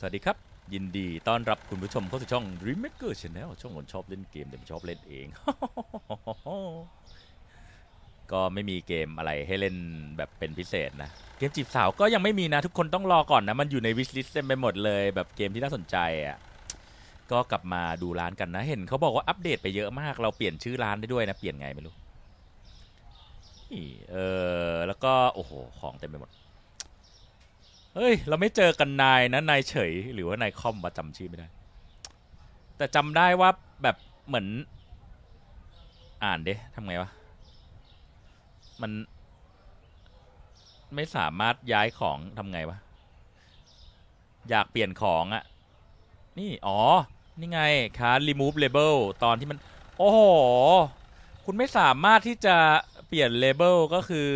สวัสดีครับ ยินดีต้อนรับคุณผู้ชมเข้าสู่ช่อง Dream Maker Channel ช่องคนชอบเล่นเกม แต่ไม่ชอบเล่นเอง ก็ไม่มีเกมอะไรให้เล่นแบบเป็นพิเศษนะ เกมจีบสาวก็ยังไม่มีนะ ทุกคนต้องรอก่อนนะ มันอยู่ใน wish list เต็มไปหมดเลย แบบเกมที่น่าสนใจอะก็กลับมาดูร้านกันนะ เห็นเขาบอกว่าอัปเดตไปเยอะมาก เราเปลี่ยนชื่อร้านได้ด้วยนะ เปลี่ยนไงไม่รู้เออแล้วก็โอ้โหของเต็มไปหมด เฮ้ย เราไม่เจอกันนายนะนายเฉย หรือว่านายคอมมาจำชื่อไม่ได้ แต่จำได้ว่าแบบเหมือน อ่านเด้ทำไงวะ มันไม่สามารถย้ายของทำไงวะ อยากเปลี่ยนของอะนี่ อ๋อ นี่ไงคา remove label ตอนที่มัน โอ้โห คุณไม่สามารถที่จะเปลี่ยน label ก็คือ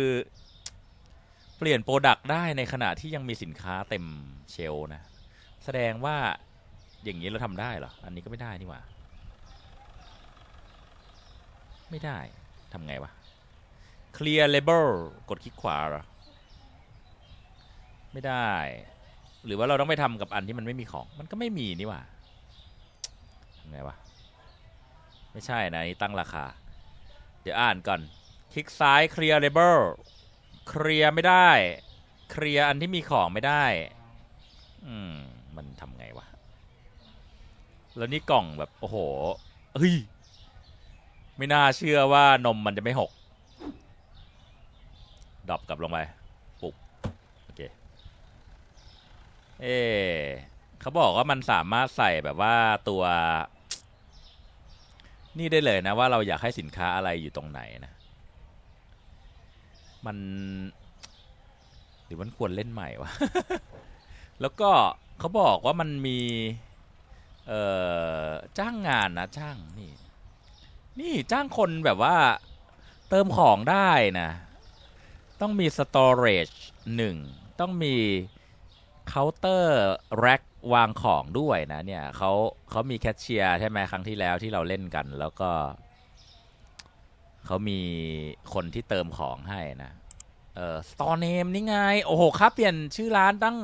ปลี่ยนโปรดักต์ได้ในขณะที่ยังมีสินค้าเต็มเชลนะ แสดงว่าอย่างนี้เราทำได้เหรอ อันนี้ก็ไม่ได้นี่หว่า ไม่ได้ทำไงวะ clear label กดคลิกขวาเหรอ ไม่ได้ หรือว่าเราต้องไปทำกับอันที่มันไม่มีของ มันก็ไม่มีนี่หว่าทำไงวะ ไม่ใช่นะนนี่ตั้งราคา เดี๋ยวอ่านก่อน คลิกซ้าย clear label เคลียร์ไม่ได้ เคลียร์อันที่มีของไม่ได้ อืม มันทำไงวะ แล้วนี่กล่องแบบ โอ้โหเฮ้ย ไม่น่าเชื่อว่านมมันจะไม่หกดรอปกลับลงไป ปุบโอเค เอ๊ะเขาบอกว่ามันสามารถใส่แบบว่าตัว นี่ได้เลยนะว่าเราอยากให้สินค้าอะไรอยู่ตรงไหนนะ มันหรือมันควรเล่นใหม่วะ แล้วก็เขาบอกว่ามันมี เอ่อ จ้างงานนะจ้างนี่ นี่จ้างคนแบบว่าเติมของได้นะ ต้องมี storage หนึ่งต้องมีเคาน์เตอร์แร็กวางของด้วยนะเนี่ยเขาเขามีแคชเชียร์ใช่ไหมครั้งที่แล้วที่เราเล่นกัน แล้วก็เขามีคนที่เติมของให้นะ เอ่อ store name นี่ไง โอ้โหครับเปลี่ยนชื่อร้านตั้ง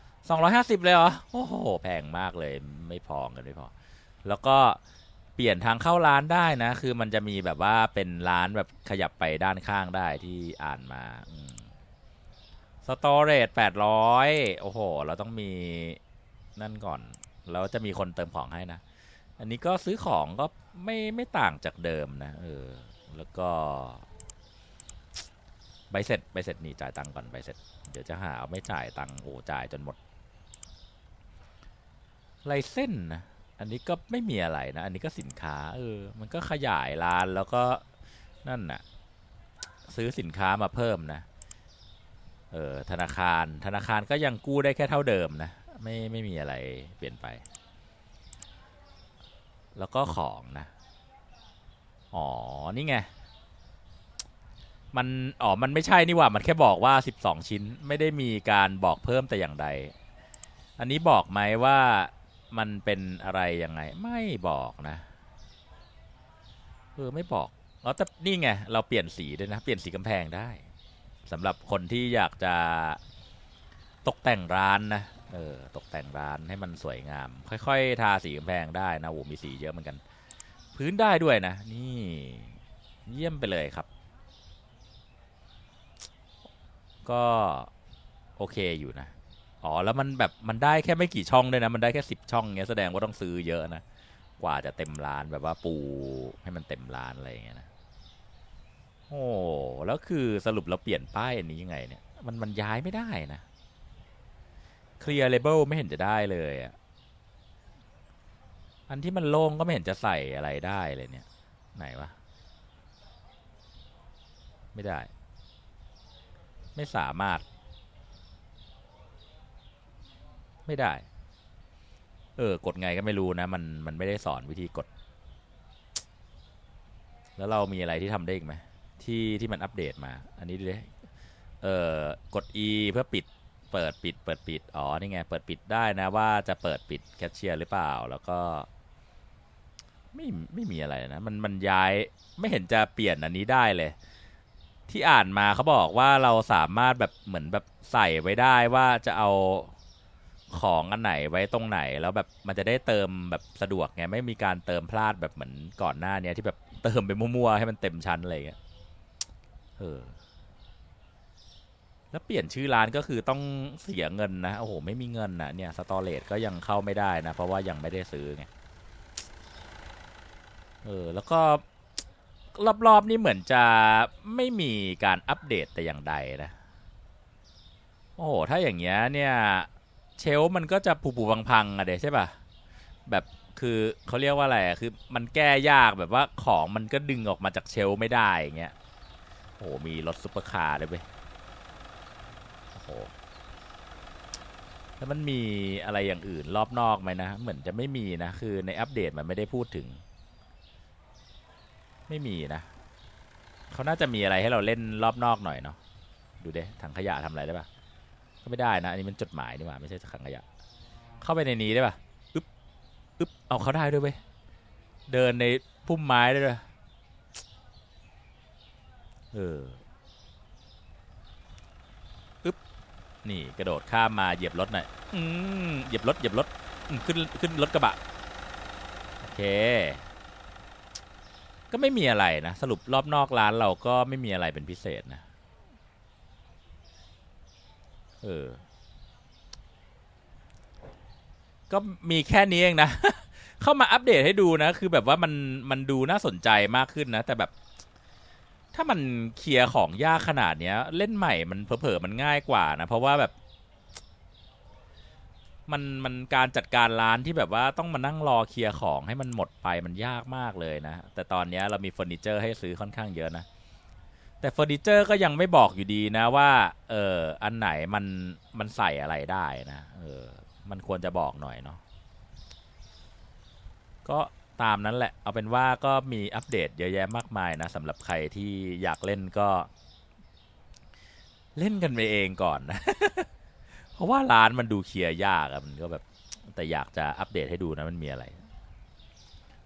250เลยเหรอ โอ้โห แพงมากเลยไม่พอกันไม่พอ แล้วก็เปลี่ยนทางเข้าร้านได้นะ คือมันจะมีแบบว่าเป็นร้านแบบขยับไปด้านข้างได้ที่อ่านมาสตอเรจ800โอ้โห เราต้องมีนั่นก่อน แล้วจะมีคนเติมของให้นะ อันนี้ก็ซื้อของก็ไม่ไม่ต่างจากเดิมนะ เออ แล้วก็ใบเสร็จใบเสร็จนี่จ่ายตังค์ก่อนใบเสร็จ เดี๋ยวจะหาเอาไม่จ่ายตังค์โอ้จ่ายจนหมดลายเส้นนะอันนี้ก็ไม่มีอะไรนะ อันนี้ก็สินค้าเออมันก็ขยายร้านแล้วก็นั่นน่ะซื้อสินค้ามาเพิ่มนะเออธนาคารธนาคารก็ยังกู้ได้แค่เท่าเดิมนะไม่ไม่มีอะไรเปลี่ยนไป แล้วก็ของนะ อ๋อ นี่ไง มัน อ๋อ มันไม่ใช่นี่หว่า มันแค่บอกว่า 12 ชิ้น ไม่ได้มีการบอกเพิ่มแต่อย่างใด อันนี้บอกไหมว่ามันเป็นอะไรยังไง ไม่บอกนะ เออ ไม่บอกอ๋อแต่นี่ไง เราเปลี่ยนสีด้วยนะ เปลี่ยนสีกำแพงได้สำหรับคนที่อยากจะตกแต่งร้านนะ เออ ตกแต่งร้านให้มันสวยงาม ค่อย ๆ ทาสีกำแพงได้นะโอ้มีสีเยอะเหมือนกัน พื้นได้ด้วยนะนี่เยี่ยมไปเลยครับ ก็โอเคอยู่นะอ๋อแล้วมันแบบมันได้แค่ไม่กี่ช่องด้วยนะ มันได้แค่สิบช่องเงี้ยแสดงว่าต้องซื้อเยอะนะกว่าจะเต็มร้านแบบว่าปูให้มันเต็มร้านอะไรอย่างเงี้ยนะโอ้แล้วคือสรุปเราเปลี่ยนป้ายอันนี้ยังไงเนี่ยมันมันย้ายไม่ได้นะ clear label ไม่เห็นจะได้เลยอะ อันที่มันโล่งก็ไม่เห็นจะใส่อะไรได้เลยเนี่ย ไหนวะ ไม่ได้ ไม่สามารถ ไม่ได้ เออ กดไงก็ไม่รู้นะ มันมันไม่ได้สอนวิธีกด แล้วเรามีอะไรที่ทำได้อีกไหมที่ที่มันอัปเดตมา อันนี้ดูดิเออกด E เพื่อปิดเปิดปิด เปิดปิด อ๋อ นี่ไง เปิดปิดได้นะว่าจะเปิดปิดแคชเชียร์หรือเปล่า แล้วก็ ไม่ไม่มีอะไรนะ มันมันย้ายไม่เห็นจะเปลี่ยนอันนี้ได้เลย ที่อ่านมาเขาบอกว่าเราสามารถแบบเหมือนแบบใส่ไว้ได้ว่าจะเอาของอันไหนไว้ตรงไหนแล้วแบบมันจะได้เติมแบบสะดวกไงไม่มีการเติมพลาดแบบเหมือนก่อนหน้าเนี้ยที่แบบเติมไปมั่วๆให้มันเต็มชั้นอะไรอย่างเงี้ยเออแล้วเปลี่ยนชื่อร้านก็คือต้องเสียเงินนะ โอ้โห ไม่มีเงินนะเนี่ย สตอเรจก็ยังเข้าไม่ได้นะ เพราะว่ายังไม่ได้ซื้อไง เออแล้วก็รอบๆนี่เหมือนจะไม่มีการอัปเดตแต่อย่างใดนะ โอ้โห ถ้าอย่างเงี้ยเนี่ยเชลมันก็จะผุๆพังๆอะเดใช่ป่ะแบบคือเขาเรียกว่าอะไรอะคือมันแก้ยากแบบว่าของมันก็ดึงออกมาจากเชลไม่ได้อย่างเงี้ยโอ้โหมีรถซุปเปอร์คาร์ด้วยเว้ยโอ้โหแล้วมันมีอะไรอย่างอื่นรอบนอกไหมนะ เหมือนจะไม่มีนะ คือในอัปเดตมันไม่ได้พูดถึง ไม่มีนะเขาน่าจะมีอะไรให้เราเล่นรอบนอกหน่อยเนาะดูเด้ถังขยะทำอะไรได้ปะก็ไม่ได้นะอันนี้มันจดหมายนี่หว่าไม่ใช่ถังขยะ เข้าไปในนี้ได้ปะอึ๊บอึ๊บเอาเขาได้ด้วยเว้ยเดินในพุ่มไม้ได้ด้วยเอออึ๊บนี่กระโดดข้ามมาเหยียบรถหน่อยอืมเหยียบรถเหยียบรถขึ้นขึ้นรถกระบะโอเค ก็ไม่มีอะไรนะ สรุปรอบนอกร้านเราก็ไม่มีอะไรเป็นพิเศษนะ เออ ก็มีแค่นี้เองนะ เข้ามาอัปเดตให้ดูนะ คือแบบว่ามันมันดูน่าสนใจมากขึ้นนะ แต่แบบ ถ้ามันเคลียร์ของยากขนาดเนี้ย เล่นใหม่มันเผลอๆมันง่ายกว่านะ เพราะว่าแบบ มันมันการจัดการร้านที่แบบว่าต้องมานั่งรอเคลียร์ของให้มันหมดไปมันยากมากเลยนะ แต่ตอนนี้เรามีเฟอร์นิเจอร์ให้ซื้อค่อนข้างเยอะนะ แต่เฟอร์นิเจอร์ก็ยังไม่บอกอยู่ดีนะว่า เอออันไหนมันมันใส่อะไรได้นะเออ มันควรจะบอกหน่อยเนาะก็ตามนั้นแหละ เอาเป็นว่าก็มีอัปเดตเยอะแยะมากมายนะสำหรับใครที่อยากเล่นก็ เล่นกันไปเองก่อนนะ ราะว่าร้านมันดูเคลียร์ยากอะมันก็แบบแต่อยากจะอัปเดตให้ดูนะมันมีอะไร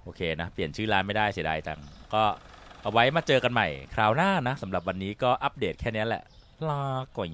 โอเคนะ เปลี่ยนชื่อร้านไม่ได้เสียดายจังก็เอาไว้มาเจอกันใหม่ คราวหน้านะสำหรับวันนี้ก็อัปเดตแค่นี้แหละลาก่อน